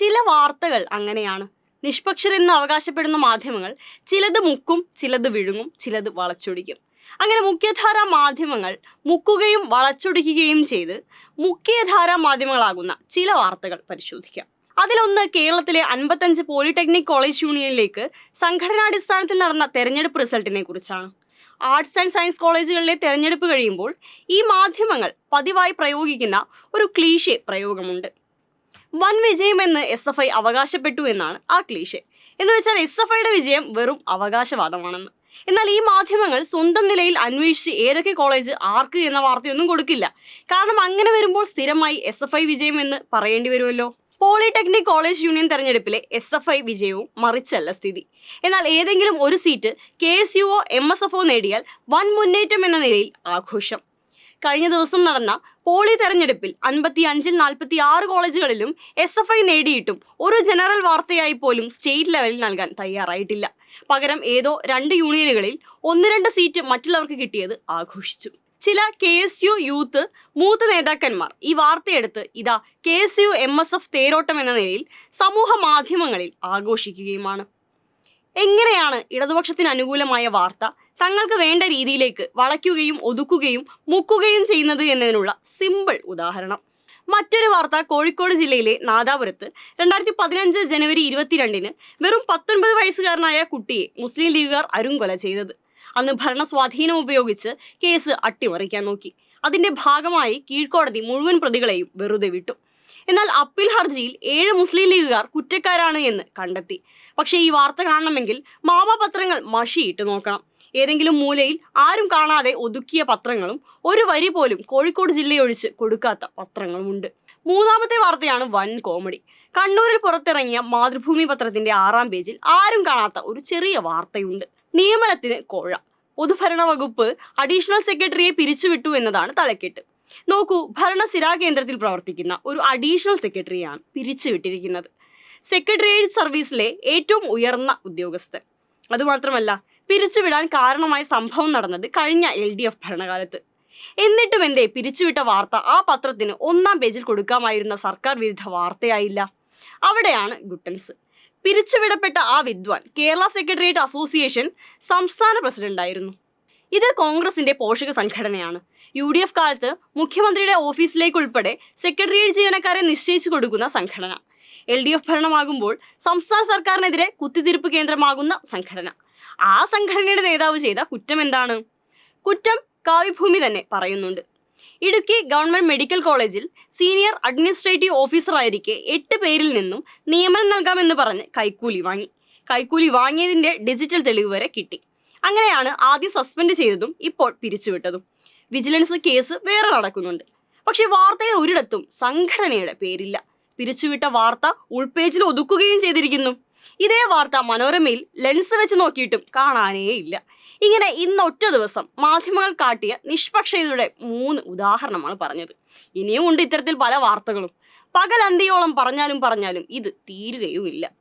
ചില വാർത്തകൾ അങ്ങനെയാണ്. നിഷ്പക്ഷരെന്ന് അവകാശപ്പെടുന്ന മാധ്യമങ്ങൾ ചിലത് മുക്കും ചിലത് വിഴുങ്ങും ചിലത് വളച്ചൊടിക്കും. അങ്ങനെ മുഖ്യധാര മാധ്യമങ്ങൾ മുക്കുകയും വളച്ചൊടിക്കുകയും ചെയ്ത് മുഖ്യധാര മാധ്യമങ്ങളാകുന്ന ചില വാർത്തകൾ പരിശോധിക്കാം. അതിലൊന്ന് കേരളത്തിലെ അൻപത്തഞ്ച് പോളിടെക്നിക് കോളേജ് യൂണിയനിലേക്ക് സംഘടനാടിസ്ഥാനത്തിൽ നടന്ന തെരഞ്ഞെടുപ്പ് റിസൾട്ടിനെ കുറിച്ചാണ്. ആർട്സ് ആൻഡ് സയൻസ് കോളേജുകളിലെ തെരഞ്ഞെടുപ്പ് കഴിയുമ്പോൾ ഈ മാധ്യമങ്ങൾ പതിവായി പ്രയോഗിക്കുന്ന ഒരു ക്ലീഷെ പ്രയോഗമുണ്ട്. വൻ വിജയമെന്ന് എസ് എഫ് ഐ അവകാശപ്പെട്ടു എന്നാണ് ആ ക്ലീഷെ എന്ന് വെച്ചാൽ എസ് എഫ് ഐയുടെ വിജയം വെറും അവകാശവാദമാണെന്ന്. എന്നാൽ ഈ മാധ്യമങ്ങൾ സ്വന്തം നിലയിൽ അന്വേഷിച്ച് ഏതൊക്കെ കോളേജ് ആർക്ക് എന്ന വാർത്തയൊന്നും കൊടുക്കില്ല. കാരണം അങ്ങനെ വരുമ്പോൾ സ്ഥിരമായി എസ് എഫ് ഐ വിജയം എന്ന് പറയേണ്ടി വരുമല്ലോ. പോളിടെക്നിക് കോളേജ് യൂണിയൻ തെരഞ്ഞെടുപ്പിലെ എസ് എഫ് ഐ വിജയവും മറിച്ചല്ല സ്ഥിതി. എന്നാൽ ഏതെങ്കിലും ഒരു seat K S U M S F O നേടിയാൽ വൻ മുന്നേറ്റം എന്ന നിലയിൽ ആഘോഷം. കഴിഞ്ഞ ദിവസം നടന്ന പോളി തെരഞ്ഞെടുപ്പിൽ അൻപത്തി അഞ്ചിൽ നാൽപ്പത്തി ആറ് കോളേജുകളിലും എസ് എഫ് ഐ നേടിയിട്ടും ഒരു ജനറൽ വാർത്തയായി പോലും സ്റ്റേറ്റ് ലെവലിൽ നൽകാൻ തയ്യാറായിട്ടില്ല. പകരം ഏതോ രണ്ട് യൂണിയനുകളിൽ ഒന്ന് രണ്ട് സീറ്റ് മറ്റുള്ളവർക്ക് കിട്ടിയത് ആഘോഷിച്ചു. ചില കെ എസ് യു യൂത്ത് മൂത്ത് നേതാക്കന്മാർ ഈ വാർത്തയെടുത്ത് ഇതാ K S U M S F തേരോട്ടം എന്ന നിലയിൽ സമൂഹ മാധ്യമങ്ങളിൽ ആഘോഷിക്കുകയുമാണ്. എങ്ങനെയാണ് ഇടതുപക്ഷത്തിന് അനുകൂലമായ വാർത്ത തങ്ങൾക്ക് വേണ്ട രീതിയിലേക്ക് വളയ്ക്കുകയും ഒതുക്കുകയും മുക്കുകയും ചെയ്യുന്നത് എന്നതിനുള്ള സിമ്പിൾ ഉദാഹരണം. മറ്റൊരു വാർത്ത കോഴിക്കോട് ജില്ലയിലെ നാദാപുരത്ത് രണ്ടായിരത്തി പതിനഞ്ച് ജനുവരി ഇരുപത്തിരണ്ടിന് വെറും പത്തൊൻപത് വയസ്സുകാരനായ കുട്ടിയെ മുസ്ലിം ലീഗുകാർ അരുംകൊല ചെയ്തത്. അന്ന് ഭരണ സ്വാധീനം ഉപയോഗിച്ച് കേസ് അട്ടിമറിക്കാൻ നോക്കി. അതിന്റെ ഭാഗമായി കീഴ്ക്കോടതി മുഴുവൻ പ്രതികളെയും വെറുതെ വിട്ടു. എന്നാൽ അപ്പീൽ ഹർജിയിൽ ഏഴ് മുസ്ലിം ലീഗുകാർ കുറ്റക്കാരാണ് എന്ന് കണ്ടെത്തി. പക്ഷേ ഈ വാർത്ത കാണണമെങ്കിൽ മാമപത്രങ്ങൾ മഷിയിട്ട് നോക്കണം. ഏതെങ്കിലും മൂലയിൽ ആരും കാണാതെ ഒതുക്കിയ പത്രങ്ങളും ഒരു വരി പോലും കോഴിക്കോട് ജില്ലയൊഴിച്ച് കൊടുക്കാത്ത പത്രങ്ങളുമുണ്ട്. മൂന്നാമത്തെ വാർത്തയാണ് വൻ കോമഡി. കണ്ണൂരിൽ പുറത്തിറങ്ങിയ മാതൃഭൂമി പത്രത്തിന്റെ ആറാം പേജിൽ ആരും കാണാത്ത ഒരു ചെറിയ വാർത്തയുണ്ട്. നിയമനത്തിന് കോഴ. പൊതുഭരണ വകുപ്പ് അഡീഷണൽ സെക്രട്ടറിയെ പിരിച്ചുവിട്ടു എന്നതാണ് തലക്കെട്ട്. നോക്കൂ ഭരണസിരാ കേന്ദ്രത്തിൽ പ്രവർത്തിക്കുന്ന ഒരു അഡീഷണൽ സെക്രട്ടറിയാണ് പിരിച്ചുവിട്ടിരിക്കുന്നത്. സെക്രട്ടേറിയറ്റ് സർവീസിലെ ഏറ്റവും ഉയർന്ന ഉദ്യോഗസ്ഥൻ. അതുമാത്രമല്ല പിരിച്ചുവിടാൻ കാരണമായ സംഭവം നടന്നത് കഴിഞ്ഞ എൽ ഡി എഫ് ഭരണകാലത്ത്. എന്നിട്ടും എന്തേ പിരിച്ചുവിട്ട വാർത്ത ആ പത്രത്തിന് ഒന്നാം പേജിൽ കൊടുക്കാമായിരുന്ന സർക്കാർ വിരുദ്ധ വാർത്തയായില്ല. അവിടെയാണ് ഗുട്ടൻസ്. പിരിച്ചുവിടപ്പെട്ട ആ വിദ്വാൻ കേരള സെക്രട്ടേറിയറ്റ് അസോസിയേഷൻ സംസ്ഥാന പ്രസിഡന്റായിരുന്നു ഇത് കോൺഗ്രസിന്റെ പോഷക സംഘടനയാണ്. യു ഡി എഫ് കാലത്ത് മുഖ്യമന്ത്രിയുടെ ഓഫീസിലേക്ക് ഉൾപ്പെടെ സെക്രട്ടേറിയറ്റ് ജീവനക്കാരെ നിശ്ചയിച്ചു കൊടുക്കുന്ന സംഘടന. എൽ ഡി എഫ് ഭരണമാകുമ്പോൾ സംസ്ഥാന സർക്കാരിനെതിരെ കുത്തിത്തിരിപ്പ് കേന്ദ്രമാകുന്ന സംഘടന. ആ സംഘടനയുടെ നേതാവ് ചെയ്ത കുറ്റം എന്താണ്? കുറ്റം കാവ്യഭൂമി തന്നെ പറയുന്നുണ്ട്. ഇടുക്കി ഗവൺമെന്റ് മെഡിക്കൽ കോളേജിൽ സീനിയർ അഡ്മിനിസ്ട്രേറ്റീവ് ഓഫീസറായിരിക്കെ എട്ട് പേരിൽ നിന്നും നിയമനം നൽകാമെന്ന് പറഞ്ഞ് കൈക്കൂലി വാങ്ങി. കൈക്കൂലി വാങ്ങിയതിന്റെ ഡിജിറ്റൽ തെളിവ് വരെ കിട്ടി. അങ്ങനെയാണ് ആദ്യം സസ്പെൻഡ് ചെയ്തതും ഇപ്പോൾ പിരിച്ചുവിട്ടതും. വിജിലൻസ് കേസ് വേറെ നടക്കുന്നുണ്ട്. പക്ഷേ വാർത്തയിൽ ഒരിടത്തും സംഘടനയുടെ പേരില്ല. പിരിച്ചുവിട്ട വാർത്ത ഉൾപേജിൽ ഒതുക്കുകയും ചെയ്തിരിക്കുന്നു. ഇതേ വാർത്ത മനോരമയിൽ ലെൻസ് വെച്ച് നോക്കിയിട്ടും കാണാനേ ഇല്ല ഇങ്ങനെ ഇന്ന് ഒറ്റ ദിവസം മാധ്യമങ്ങൾ കാട്ടിയ നിഷ്പക്ഷതയുടെ മൂന്ന് ഉദാഹരണമാണ് പറഞ്ഞത്. ഇനിയും ഉണ്ട് ഇത്തരത്തിൽ പല വാർത്തകളും. പകലന്തിയോളം പറഞ്ഞാലും പറഞ്ഞാലും ഇത് തീരുകയുമില്ല.